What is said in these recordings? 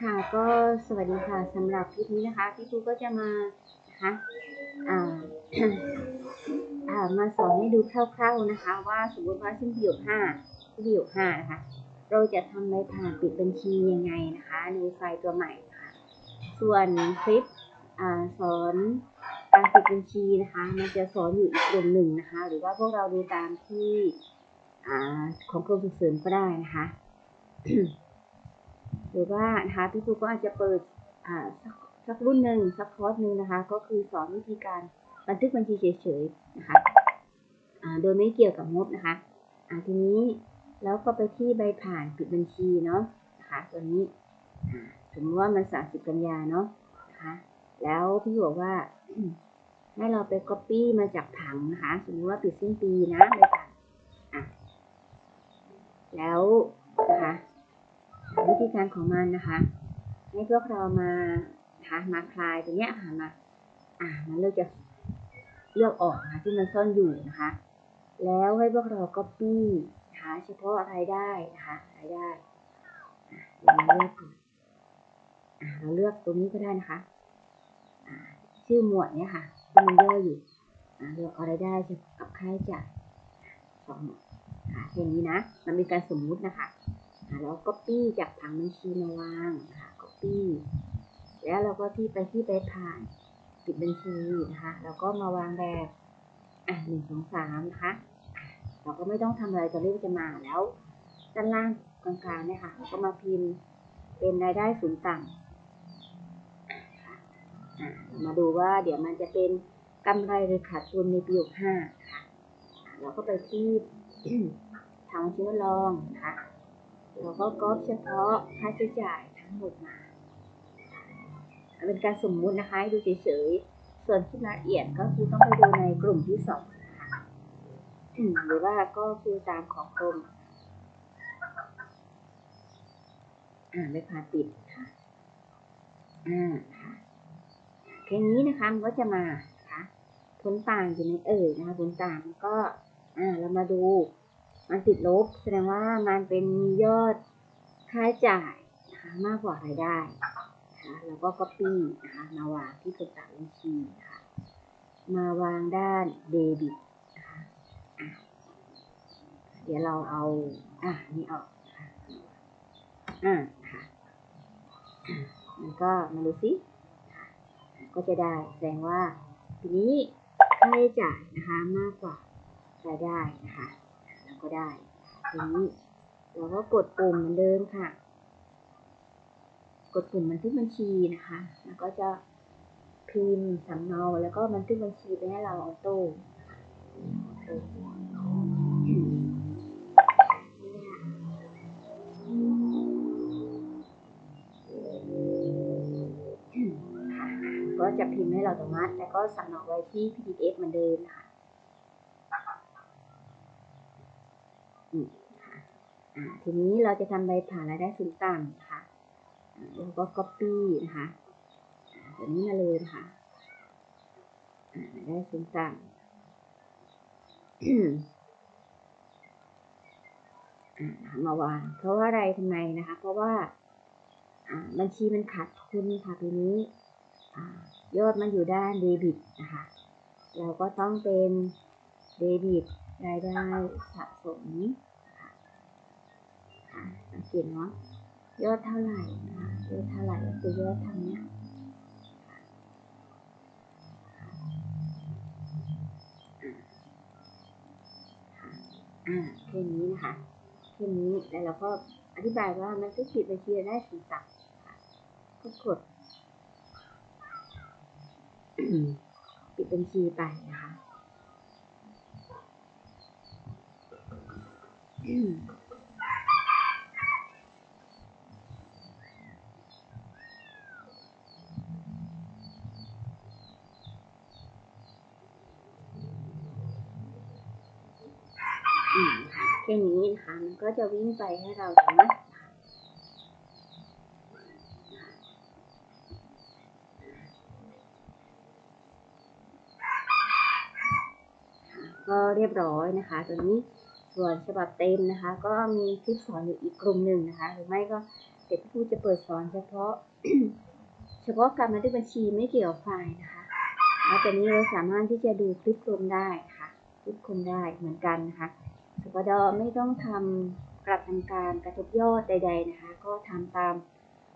ค่ะก็สวัสดีค่ะสำหรับคลิปนี้นะคะพี่ปูก็จะมานะคะอ่าอ่ามาสอนให้ดูคร่าวๆนะคะ ว่าสมมติว่าซึ่งประโยคห้าประโยคห้านะคะเราจะทำใบผ่านปิดบัญชียังไงนะคะ ในไฟล์ตัวใหม่นะคะส่วนคลิปอ่าสอนการปิดบัญชีนะคะ มันจะสอนอยู่อีกกลุ่มหนึ่งนะคะ หรือว่าพวกเราดูตามที่อ่าของกรมส่งเสริมก็ได้นะคะ หรือว่านะคะพี่ครูก็อาจจะเปิดอ่าสักสักรุ่นหนึ่งสักคอร์สหนึ่งนะคะ ก็คือสอนวิธีการบันทึกบัญชีเฉยๆนะคะอ่าโดยไม่เกี่ยวกับงบนะคะอ่าทีนี้แล้วก็ไปที่ใบผ่านปิดบัญชีเนาะนะคะตัวนี้อ่าสมมติว่ามัน30กันยาเนาะนะคะแล้วพี่บอกว่าให้เราไป copy มาจากผังนะคะ สมมติว่าปิดสิ้นปีนะใบผ่านอะแล้วนะคะ วิธีการของมันนะคะ ให้พวกเรามานะคะมาคลายตัวเนี้ยค่ะมาอ่ามันเลือกจะเลือกออกนะคะที่มันซ่อนอยู่นะคะ แล้วให้พวกเรา copy นะคะเฉพาะรายได้นะคะรายได้เราเลือกก่อนเราเลือกตรงนี้ก็ได้นะคะชื่อหมวดเนี้ยค่ะที่มันย่ออยู่อ่าเลือกเอารายได้กับค่าใช้จ่ายสองหมวดอ่าแค่นี้นะ มันเป็นการสมมุตินะคะ แล้ว copy จากผังบัญชีมาวางนะคะ copy แล้วเราก็ที่ไปที่ไปผ่านปิดบัญชีนะคะ แล้วก็มาวางแบบอะหนึ่งสองสามนะคะ เราก็ไม่ต้องทำอะไรตัวเลขจะมาแล้วด้านล่างกลางๆเนี่ยค่ะเราก็มาพิมพ์เป็นรายได้ศูนต่ำมาดูว่าเดี๋ยวมันจะเป็นกำไรหรือขาดทุนในปีหกห้าค่ะเราก็ไปที่ทางชิ้นลองนะคะ เราก็ก๊อปเฉพาะค่าใช้จ่ายทั้งหมดมาเป็นการสมมุตินะคะให้ดูเฉยๆ ส่วนที่ละเอียดก็คือต้องไปดูในกลุ่มที่สองนะคะหรือว่าก็คือตามของกรมอ่าไม่ผ่านปิดค่ะอ่าค่ะแค่นี้นะคะมันก็จะมานะคะผลต่างอยู่ในเอ่ยนะคะผลต่างมันก็อ่าเรามาดู มันติดลบ แสดงว่ามันเป็นยอดค่าใช้จ่ายนะคะมากกว่ารายได้นะคะแล้วก็ copy นะคะมาวางที่ผลต่างบัญชีนะคะมาวางด้านเดบิตนะคะเดี๋ยวเราเอาอะนี่ออกนะคะอ่าค่ะอะมันก็มาดูสิค่ะก็จะได้แสดงว่าทีนี้ค่าใช้จ่ายนะคะมากกว่ารายได้นะคะ ก็ได้ทีนี้เราก็กดปุ่มเหมือนเดิมค่ะ กดปุ่มบันทึกบัญชีนะคะ แล้วก็จะพิมพ์สำเนาแล้วก็บันทึกบัญชีไปให้เราออโต้ค่ะก็จะพิมพ์ให้เราอัตโนมัติแล้วก็สำเนาไว้ที่ PDF เหมือนเดิมค่ะ อืมค่ะทีนี้เราจะทำใบผ่านรายได้สูงต่ำนะคะอ่าแล้วก็ copy นะคะอ่าแบบนี้มาเลยนะคะอ่ารายได้สูงต่ำอ่ามาวางเพราะว่าอะไรทำไมนะคะ เพราะว่าบัญชีมันขาดทุนค่ะทีนี้ยอดมันอยู่ด้านเดบิตนะคะ เราก็ต้องเป็นเดบิต รายได้สะสมค่ะสังเกตเนาะยอดเท่าไหร่นะคะยอดเท่าไหร่ก็คือยอดทางเนี้ยอ่าแค่นี้นะคะแค่นี้แล้วเราก็อธิบายว่ามันก็ปิดบัญชีได้สี่สับก็กดปิดบัญชีไปนะคะอืม อืมค่ะ แค่นี้นะคะ มันก็จะวิ่งไปให้เราเห็นไหมก็เรียบร้อยนะคะ ตัวนี้ ส่วนฉบับเต็มนะคะ ก็มีคลิปสอนอยู่อีกกลุ่มหนึ่งนะคะ หรือไม่ก็เดี๋ยวพี่ครูจะเปิดสอนเฉพาะ เฉพาะการบันทึกบัญชีไม่เกี่ยวกับไฟล์นะคะแล้วตอนนี้เราสามารถที่จะดูคลิปรวมได้ค่ะคลิปรวมได้เหมือนกันนะคะสปดไม่ต้องทำกลับทางการกระทบยอดใด ๆนะคะ ก็ทำตาม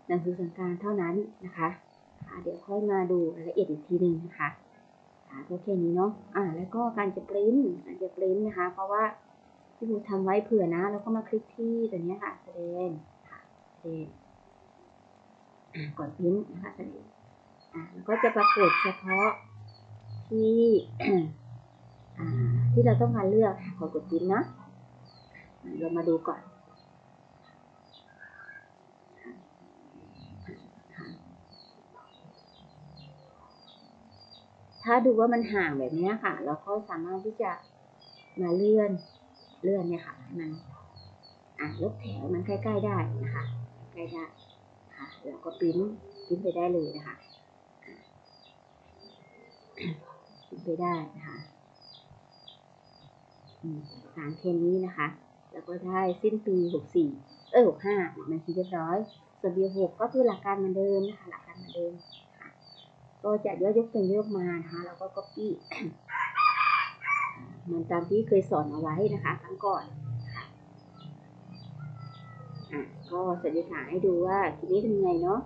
หนังสือสั่งการเท่านั้นนะคะเดี๋ยวค่อยมาดูรายละเอียดอีกทีหนึ่งนะคะอ่าก็แค่นี้เนาะอ่าแล้วก็การจะปริ้นการจะปริ้นนะคะ เพราะว่า ที่ครูทำไว้เผื่อนะ แล้วก็มาคลิกที่ตัวนี้ค่ะแสดงค่ะแสดงกดปริ้นนะคะแสดงอ่าแล้วก็จะปรากฏเฉพาะที่ที่เราต้องการเลือกค่ะกดกดปริ้นะเรามาดูก่อนถ้าดูว่ามันห่างแบบนี้ค่ะ เราก็สามารถที่จะมาเลื่อน เลื่อนเนี่ยค่ะให้มันอะลบแถวมันใกล้ๆได้นะคะใกล้ได้ค่ะแล้วก็ปริ้นปริ้นไปได้เลยนะคะปริ้นไปได้นะคะสารเคมีนะคะ แล้วก็ได้สิ้นปี 64 เออ65มันทีเรียบร้อย ส่วนปี6ก็คือหลักการเหมือนเดิมนะคะ หลักการเหมือนเดิมค่ะก็จะย่อยยกเป็นยกมานะคะ แล้วก็ copy เหมือนตามที่เคยสอนเอาไว้นะคะครั้งก่อนค่ะอะก็สันนิษฐานให้ดูว่าทีนี้ทำยังไงเนาะ